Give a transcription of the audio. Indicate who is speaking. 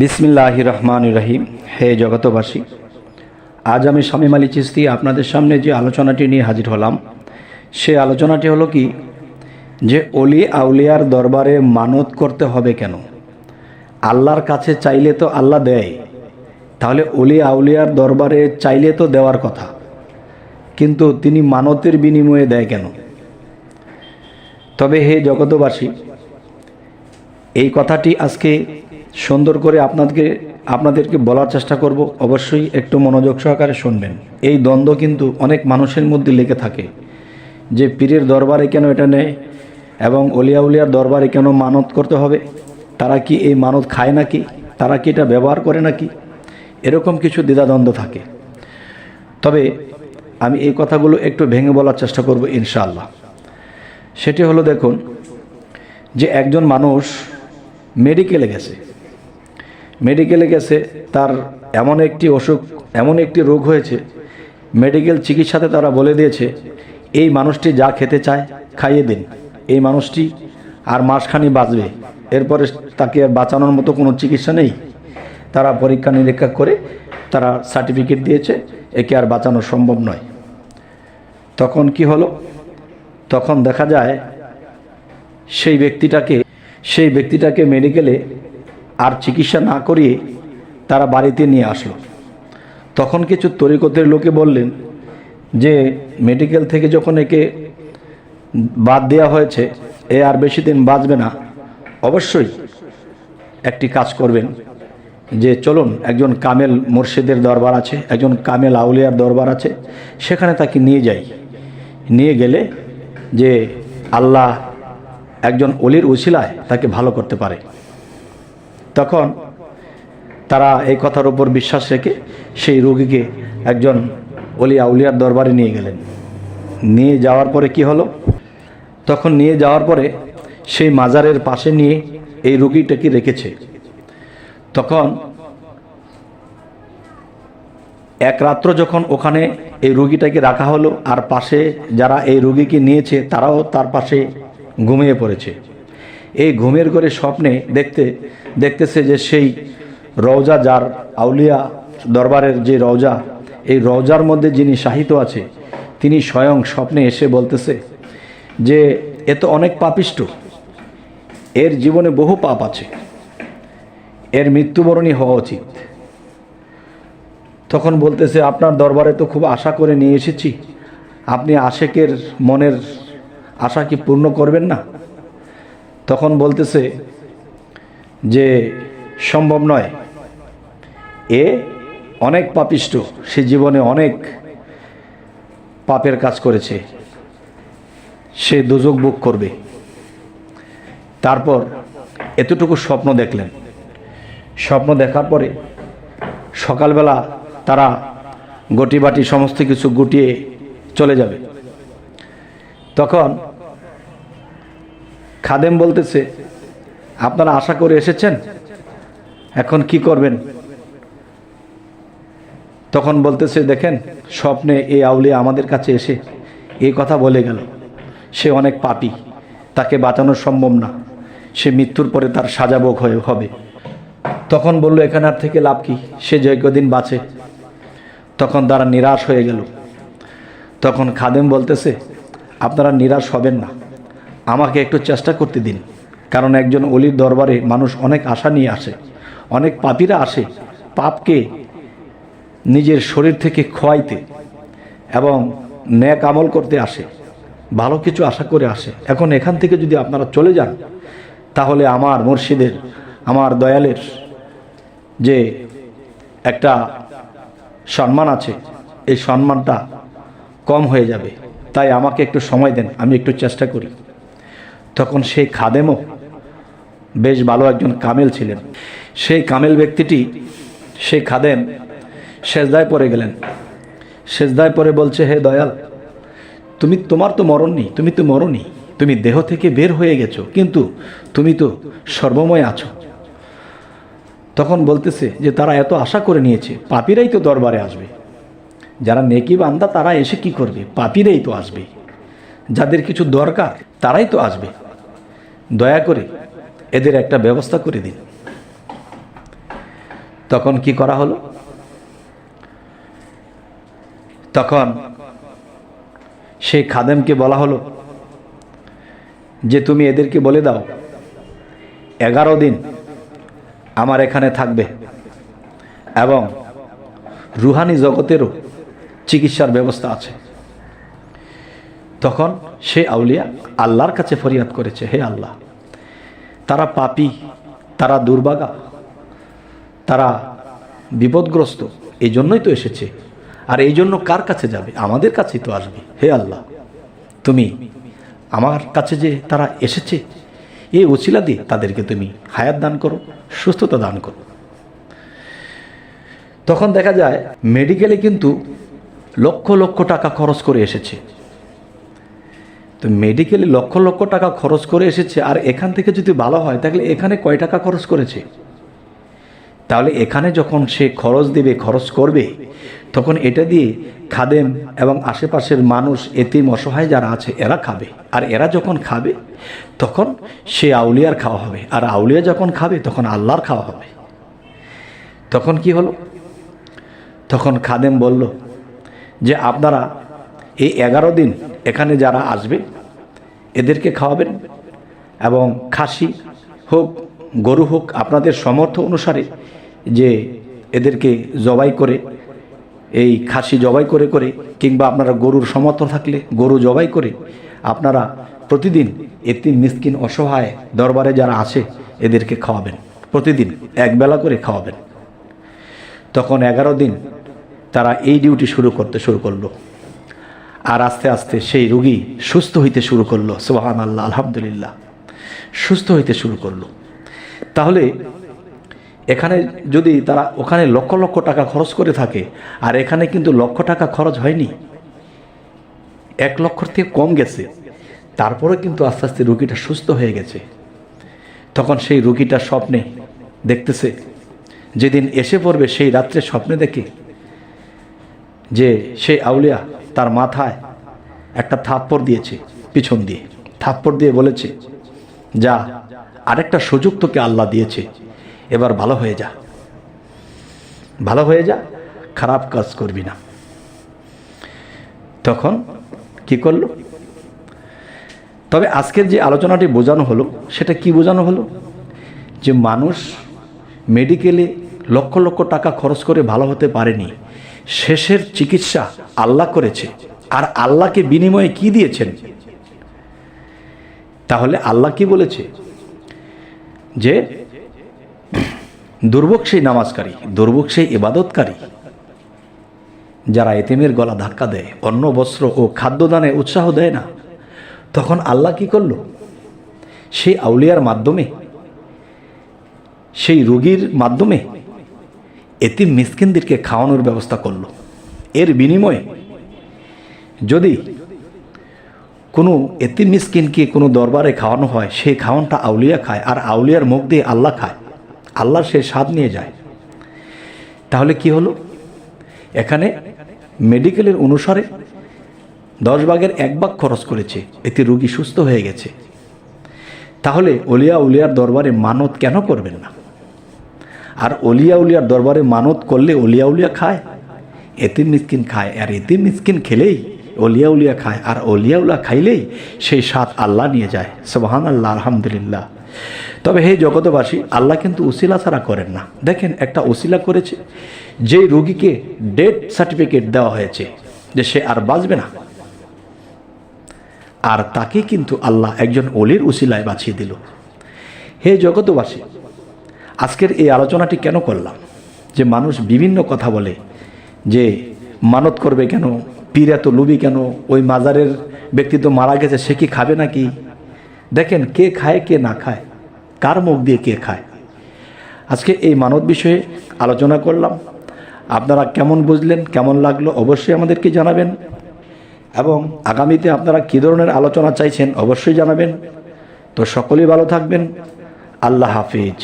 Speaker 1: বিসমিল্লাহ রহমান রহিম। হে জগতবাসী, আজ আমি স্বামী আলী চিস্তি আপনাদের সামনে যে আলোচনাটি নিয়ে হাজির হলাম, সে আলোচনাটি হলো কি, যে অলি আউলিয়ার দরবারে মানত করতে হবে কেন? আল্লাহর কাছে চাইলে তো আল্লাহ দেয়, তাহলে অলি আউলিয়ার দরবারে চাইলে তো দেওয়ার কথা, কিন্তু তিনি মানতের বিনিময়ে দেয় কেন? তবে হে জগতবাসী, এই কথাটি আজকে সুন্দর করে আপনাদেরকে আপনাদেরকে বলার চেষ্টা করব। অবশ্যই একটু মনোযোগ সহকারে শুনবেন। এই দ্বন্দ্ব কিন্তু অনেক মানুষের মধ্যে লেগে থাকে যে পীরের দরবারে কেন এটা নেয় এবং অলিয়া উলিয়ার দরবারে কেন মানত করতে হবে? তারা কি এই মানত খায় নাকি? তারা কি এটা ব্যবহার করে নাকি? এরকম কিছু দ্বিধাদ্বন্দ্ব থাকে। তবে আমি এই কথাগুলো একটু ভেঙে বলার চেষ্টা করব ইনশাআল্লাহ। সেটি হলো দেখুন যে একজন মানুষ মেডিকেলে গেছে। মেডিকেলে গেছে, তার এমন একটি অসুখ, এমন একটি রোগ হয়েছে মেডিকেল চিকিৎসাতে তারা বলে দিয়েছে, এই মানুষটি যা খেতে চায় খাইয়ে দিন। এই মানুষটি আর মাসখানি বাঁচবে। এরপরে তাকে বাঁচানোর মতো কোনো চিকিৎসা নেই। তারা পরীক্ষা নিরীক্ষা করে তারা সার্টিফিকেট দিয়েছে, একে আর বাঁচানো সম্ভব নয়। তখন কি হলো? তখন দেখা যায়, সেই ব্যক্তিটাকে সেই ব্যক্তিটাকে মেডিকেলে আর চিকিৎসা না করিয়ে তারা বাড়িতে নিয়ে আসলো। তখন কিছু তরিকতের লোকে বললেন যে, মেডিকেল থেকে যখন একে বাদ দেওয়া হয়েছে, এ আর বেশি দিন বাঁচবে না। অবশ্যই একটি কাজ করবেন যে, চলুন, একজন কামেল মুর্শিদের দরবার আছে, একজন কামেল আউলিয়ার দরবার আছে, সেখানে তাকে নিয়ে যাই। নিয়ে গেলে যে, আল্লাহ একজন অলির উশিলায় তাকে ভালো করতে পারে। তখন তারা এই কথার উপর বিশ্বাস রেখে সেই রোগীকে একজন অলি আউলিয়ার দরবারে নিয়ে গেলেন। নিয়ে যাওয়ার পরে কি হলো? তখন নিয়ে যাওয়ার পরে সেই মাজারের পাশে নিয়ে এই রুগীটাকে রেখেছে। তখন এক রাত্র যখন ওখানে এই রুগীটাকে রাখা হলো আর পাশে যারা এই রুগীকে নিয়েছে তারাও তার পাশে ঘুমিয়ে পড়েছে। এই ঘুমের ঘরে স্বপ্নে দেখতে, দেখতেছে যে সেই রওজা যার আউলিয়া দরবারের যে রওজা, এই রওজার মধ্যে যিনি সাহিত্য আছে, তিনি স্বয়ং স্বপ্নে এসে বলতেছে যে, এ তো অনেক পাপিষ্ট। এর জীবনে বহু পাপ আছে। এর মৃত্যুবরণই হওয়া উচিত। তখন বলতেছে, আপনার দরবারে তো খুব আশা করে নিয়ে এসেছি। আপনি আশেকের মনের আশা কি পূর্ণ করবেন না? তখন বলতেছে যে, সম্ভব নয়। এ অনেক পাপিষ্ট। সে জীবনে অনেক পাপের কাজ করেছে। সে দুযোগ বুক করবে। তারপর এতটুকু স্বপ্ন দেখলেন। স্বপ্ন দেখার পরে সকালবেলা তারা গটি বাটি সমস্ত কিছু গুটিয়ে চলে যাবে। তখন খাদেম বলতেছে, আপনারা আশা করে এসেছেন? এখন কি করবেন? তখন বলতেছে, দেখেন, স্বপ্নে এই আউলিয়া আমাদের কাছে এসে এই কথা বলে গেল। সে অনেক পাপি, তাকে বাঁচানো সম্ভব না। সে মৃত্যুর পরে তার সাজাভোগ হয়ে হবে। তখন বলল, এখানে আর থেকে লাভ কি? সে যজ্ঞদিন বাঁচে। তখন তারা নিরাশ হয়ে গেল। তখন খাদেম বলতেছে, আপনারা নিরাশ হবেন না। আমাকে একটু চেষ্টা করতে দিন। কারণ একজন অলির দরবারে মানুষ অনেক আশা নিয়ে আসে, অনেক পাপীরা আসে পাপকে নিজের শরীর থেকে খোয়াইতে এবং ন্যাক আমল করতে আসে, ভালো কিছু আশা করে আসে। এখন এখান থেকে যদি আপনারা চলে যান, তাহলে আমার মুর্শিদের, আমার দয়ালের যে একটা সম্মান আছে, এই সম্মানটা কম হয়ে যাবে। তাই আমাকে একটু সময় দেন, আমি একটু চেষ্টা করি। তখন সেই খাদেমও বেশ ভালো একজন কামেল ছিলেন। সেই কামেল ব্যক্তিটি, সেই খাদেম সেজদায় পড়ে গেলেন। সেজদায় পরে বলছে, হে দয়াল, তুমি, তোমার তো মরণ নেই, তুমি তো মরণই। তুমি দেহ থেকে বের হয়ে গেছো, কিন্তু তুমি তো সর্বময় আছো। তখন বলতেছে যে, তারা এত আশা করে নিয়েছে, পাপিরাই তো দরবারে আসবে। যারা নেকি বান্দা, তারা এসে কি করবে? পাপিরাই তো আসবে। যাদের কিছু দরকার, তারাই তো আসবে। দয়া করে এদের একটা ব্যবস্থা করে দিন। তখন কি করা হলো? তখন সেই খাদেমকে বলা হলো যে, তুমি এদেরকে বলে দাও, এগারো দিন আমার এখানে থাকবে এবং রুহানি জগতেরও চিকিৎসার ব্যবস্থা আছে। তখন সে আউলিয়া আল্লাহর কাছে ফরিয়াদ করেছে, হে আল্লাহ, তারা পাপি, তারা দুর্বাগা, তারা বিপদগ্রস্ত এই জন্যই তো এসেছে। আর এই জন্য কার কাছে যাবে? আমাদের কাছেই তো আসবে, হে আল্লাহ। তুমি আমার কাছে যে তারা এসেছে, এই উচিলা দিয়ে তাদেরকে তুমি হায়াত দান করো, সুস্থতা দান করো। তখন দেখা যায়, মেডিকেলে কিন্তু লক্ষ লক্ষ টাকা খরচ করে এসেছে। তো মেডিকেলে লক্ষ লক্ষ টাকা খরচ করে এসেছে, আর এখান থেকে যদি ভালো হয়, তাহলে এখানে কয় টাকা খরচ করেছে? তাহলে এখানে যখন সে খরচ দেবে, খরচ করবে, তখন এটা দিয়ে খাদেম এবং আশেপাশের মানুষ, এতিম, অসহায় যারা আছে, এরা খাবে। আর এরা যখন খাবে, তখন সে আউলিয়ার খাওয়া হবে। আর আউলিয়া যখন খাবে, তখন আল্লাহর খাওয়া হবে। তখন কি হলো? তখন খাদেম বলল যে, আপনারা এই এগারো দিন এখানে যারা আসবে, এদেরকে খাওয়াবেন এবং খাসি হোক, গরু হোক, আপনাদের সমর্থ অনুসারে যে এদেরকে জবাই করে, এই খাসি জবাই করে করে কিংবা আপনারা গরুর সমর্থ থাকলে গরু জবাই করে আপনারা প্রতিদিন এতিম মিসকিন অসহায় দরবারে যারা আছে, এদেরকে খাওয়াবেন। প্রতিদিন একবেলা করে খাওয়াবেন। তখন এগারো দিন তারা এই ডিউটি শুরু করতে শুরু করল। আর আস্তে আস্তে সেই রুগী সুস্থ হইতে শুরু করল। সোহান আল্লাহ আলহামদুলিল্লাহ। সুস্থ হইতে শুরু করল। তাহলে এখানে যদি তারা ওখানে লক্ষ লক্ষ টাকা খরচ করে থাকে, আর এখানে কিন্তু লক্ষ টাকা খরচ হয়নি, এক লক্ষর থেকে কম গেছে, তারপরে কিন্তু আস্তে আস্তে রুগীটা সুস্থ হয়ে গেছে। তখন সেই রুগীটা স্বপ্নে দেখতেছে। যেদিন এসে পড়বে সেই রাত্রে স্বপ্নে দেখে যে সেই আউলিয়া তার মাথায় একটা থাপ্পড় দিয়েছে পিছন দিয়ে। থাপ্পড় দিয়ে বলেছে, যা, আরেকটা সুযোগ তোকে আল্লাহ দিয়েছে। এবার ভালো হয়ে যা। ভালো হয়ে যা, খারাপ কাজ করবি না। তখন কি করল? তবে আজকের যে আলোচনাটি বোঝানো হলো, সেটা কি বোঝানো হলো? যে মানুষ মেডিকেলে লক্ষ লক্ষ টাকা খরচ করে ভালো হতে পারেনি। শেষের চিকিৎসা আল্লাহ করেছে। আর আল্লাহকে বিনিময়ে কি দিয়েছেন? তাহলে আল্লাহ কি বলেছে? যে, দুর্ভোগ সেই নামাজকারী, দুর্ভোগ সেই ইবাদতকারী, যারা এতেমের গলা ধাক্কা দেয়, অন্ন, বস্ত্র ও খাদ্যদানে উৎসাহ দেয় না। তখন আল্লাহ কি করল? সেই আউলিয়ার মাধ্যমে, সেই রোগীর মাধ্যমে এতিম মিসকিনদেরকে খাওয়ানোর ব্যবস্থা করল। এর বিনিময়ে যদি কোনো এতিম মিসকিনকে কোনো দরবারে খাওয়ানো হয় সেই খাওয়ানটা আউলিয়া খায় আর আউলিয়ার মুখ দিয়ে আল্লাহ খায়, আল্লাহ সে স্বাদ নিয়ে যায়। তাহলে কি হলো? এখানে মেডিকেলের অনুসারে দশ ভাগের এক ভাগ খরচ করেছে, এতে রুগী সুস্থ হয়ে গেছে। তাহলে অলিয়া উলিয়ার দরবারে মানত কেন করবেন না? আর অলিয়া উলিয়ার দরবারে মানত করলে অলিয়া উলিয়া খায়। এতিম মিসকিন খায় আর এতিম মিসকিন খেলেই অলিয়া উলিয়া খায় আর অলিয়া উলিয়া খাইলেই সেই স্বাদ আল্লাহ নিয়ে যায়। সোহান আল্লাহ আলহামদুলিল্লাহ। তবে হে জগতবাসী আল্লাহ কিন্তু উসিলা ছাড়া করেন না। দেখেন, একটা উসিলা করেছে, যেই রোগীকে ডেথ সার্টিফিকেট দেওয়া হয়েছে, যে সে আর বাঁচবে না। আর তাকে কিন্তু আল্লাহ একজন অলির উসিলায় বাঁচিয়ে দিল। হে জগতবাসী আজকের এই আলোচনাটি কেন করলাম? যে মানুষ বিভিন্ন কথা বলে, যে মানত করবে কেন, পীর এত লুবি কেন, ওই মাজারের ব্যক্তি তো মারা গেছে, সে কি খাবে নাকি? দেখেন, কে খায়, কে না খায়, কার মুখ দিয়ে কে খায়? আজকে এই মানত বিষয়ে আলোচনা করলাম। আপনারা কেমন বুঝলেন, কেমন লাগল, অবশ্যই আমাদেরকে জানাবেন। এবং আগামীতে আপনারা কী ধরনের আলোচনা চাইছেন, অবশ্যই জানাবেন। তো সকলেই ভালো থাকবেন। আল্লাহ হাফিজ।